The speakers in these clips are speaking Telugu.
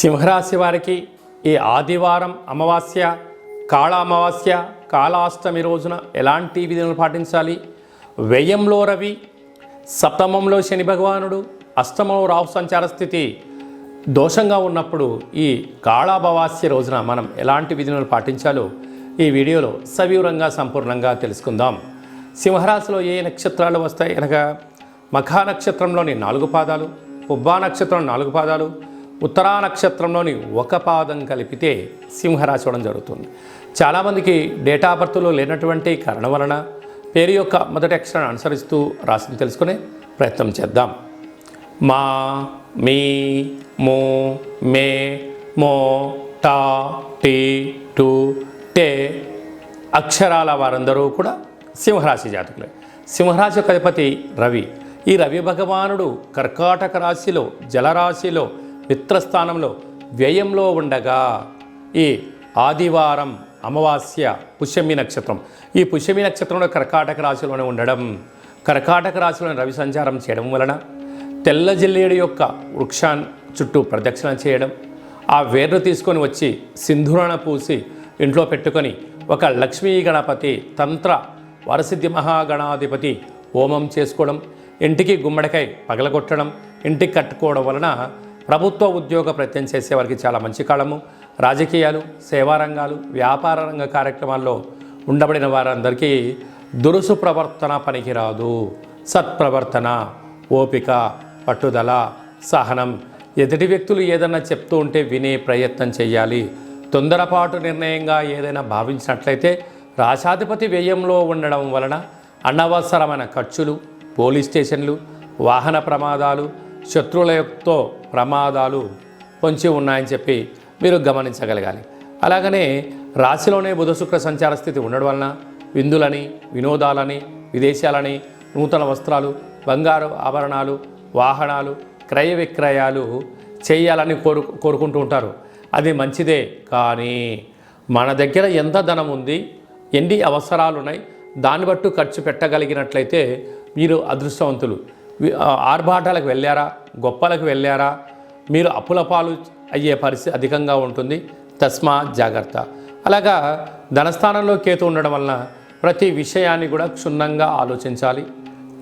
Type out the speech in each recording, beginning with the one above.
సింహరాశి వారికి ఈ ఆదివారం అమావాస్య కాళ అమావాస్య కాళాష్టమి రోజున ఎలాంటి విధులను పాటించాలి? వ్యయంలో రవి సప్తమంలో శని భగవానుడు అష్టమంలో రాహు సంచార స్థితి దోషంగా ఉన్నప్పుడు ఈ కాళాభవాస్య రోజున మనం ఎలాంటి విధులను పాటించాలో ఈ వీడియోలో సవివరంగా సంపూర్ణంగా తెలుసుకుందాం. సింహరాశిలో ఏ నక్షత్రాలు వస్తాయి? అనగా మఖా నక్షత్రంలోని నాలుగు పాదాలు పుబ్బా నక్షత్రం నాలుగు పాదాలు ఉత్తరా నక్షత్రంలోని ఒక పాదం కలిపితే సింహరాశి అవడం జరుగుతుంది. చాలామందికి డేటా బర్త్లో లేనటువంటి కారణం వలన పేరు యొక్క మొదటి అక్షరాన్ని అనుసరిస్తూ రాశిని తెలుసుకునే ప్రయత్నం చేద్దాం. మా మీ మో మే మో టా టీ టు టే అక్షరాల వారందరూ కూడా సింహరాశి జాతకులే. సింహరాశి యొక్క అధిపతి రవి. ఈ రవి భగవానుడు కర్కాటక రాశిలో జలరాశిలో మిత్రస్థానంలో వ్యయంలో ఉండగా ఈ ఆదివారం అమావాస్య పుష్యమి నక్షత్రం. ఈ పుష్యమి నక్షత్రంలో కర్కాటక రాశిలోనే ఉండడం కర్కాటక రాశిలోని రవి సంచారం చేయడం వలన తెల్ల జిల్లేడు యొక్క వృక్షాన్ని చుట్టూ ప్రదక్షిణ చేయడం ఆ వేర్లు తీసుకొని వచ్చి సింధూరణ పూసి ఇంట్లో పెట్టుకొని ఒక లక్ష్మీ గణపతి తంత్ర వరసిద్ధి మహాగణాధిపతి హోమం చేసుకోవడం ఇంటికి గుమ్మడికాయ పగలగొట్టడం ఇంటికి కట్టుకోవడం వలన ప్రభుత్వ ఉద్యోగ ప్రత్యం చేసే వారికి చాలా మంచి కాలము. రాజకీయాలు సేవా రంగాలు వ్యాపార రంగ కార్యక్రమాల్లో ఉండబడిన వారందరికీ దురుసు ప్రవర్తన పనికిరాదు. సత్ప్రవర్తన ఓపిక పట్టుదల సహనం. ఎదుటి వ్యక్తులు ఏదన్నా చెప్తూ ఉంటే వినే ప్రయత్నం చేయాలి. తొందరపాటు నిర్ణయంగా ఏదైనా భావించినట్లయితే రాశాధిపతి వ్యయంలో ఉండడం వలన అనవసరమైన ఖర్చులు పోలీస్ స్టేషన్లు వాహన ప్రమాదాలు శత్రువుల యొక్క ప్రమాదాలు పొంచి ఉన్నాయని చెప్పి మీరు గమనించగలగాలి. అలాగనే రాశిలోనే బుధ శుక్ర సంచార స్థితి ఉండడం వలన విందులని వినోదాలని విదేశాలని నూతన వస్త్రాలు బంగారు ఆభరణాలు వాహనాలు క్రయ విక్రయాలు చేయాలని కోరు కోరుకుంటూ ఉంటారు. అది మంచిదే కానీ మన దగ్గర ఎంత ధనం ఉంది ఎన్ని అవసరాలు ఉన్నాయి దాన్ని బట్టు ఖర్చు పెట్టగలిగినట్లయితే మీరు అదృష్టవంతులు. ఆర్భాటాలకు వెళ్ళారా? గొప్పలకు వెళ్ళారా? మీరు అప్పుల పాలు అయ్యే పరిస్థితి అధికంగా ఉంటుంది. తస్మా జాగ్రత్త. అలాగా ధనస్థానంలో కేతు ఉండడం వలన ప్రతి విషయాన్ని కూడా క్షుణ్ణంగా ఆలోచించాలి.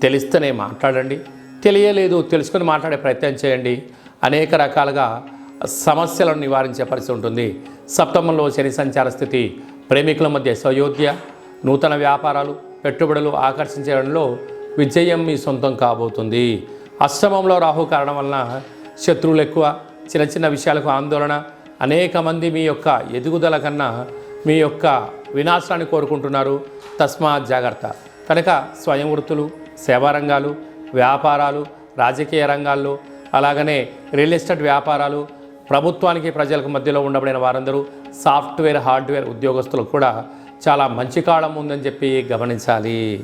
తెలిస్తేనే మాట్లాడండి. తెలియలేదు తెలుసుకొని మాట్లాడే ప్రయత్నం చేయండి. అనేక రకాలుగా సమస్యలను నివారించే పరిస్థితి ఉంటుంది. సప్తమంలో శని సంచార స్థితి ప్రేమికుల మధ్య సయోధ్య నూతన వ్యాపారాలు పెట్టుబడులు ఆకర్షించడంలో విజయం మీ సొంతం కాబోతుంది. అష్టమంలో రాహు కారణం వలన శత్రువులు ఎక్కువ చిన్న చిన్న విషయాలకు ఆందోళన అనేక మంది మీ యొక్క ఎదుగుదల కన్నా మీ యొక్క వినాశాన్ని కోరుకుంటున్నారు. తస్మాత్ జాగ్రత్త. కనుక స్వయం వృత్తులు సేవా రంగాలు వ్యాపారాలు రాజకీయ రంగాల్లో అలాగనే రియల్ ఎస్టేట్ వ్యాపారాలు ప్రభుత్వానికి ప్రజలకు మధ్యలో ఉండబడిన వారందరూ సాఫ్ట్వేర్ హార్డ్వేర్ ఉద్యోగస్తులకు కూడా చాలా మంచి కాలం ఉందని చెప్పి గమనించాలి.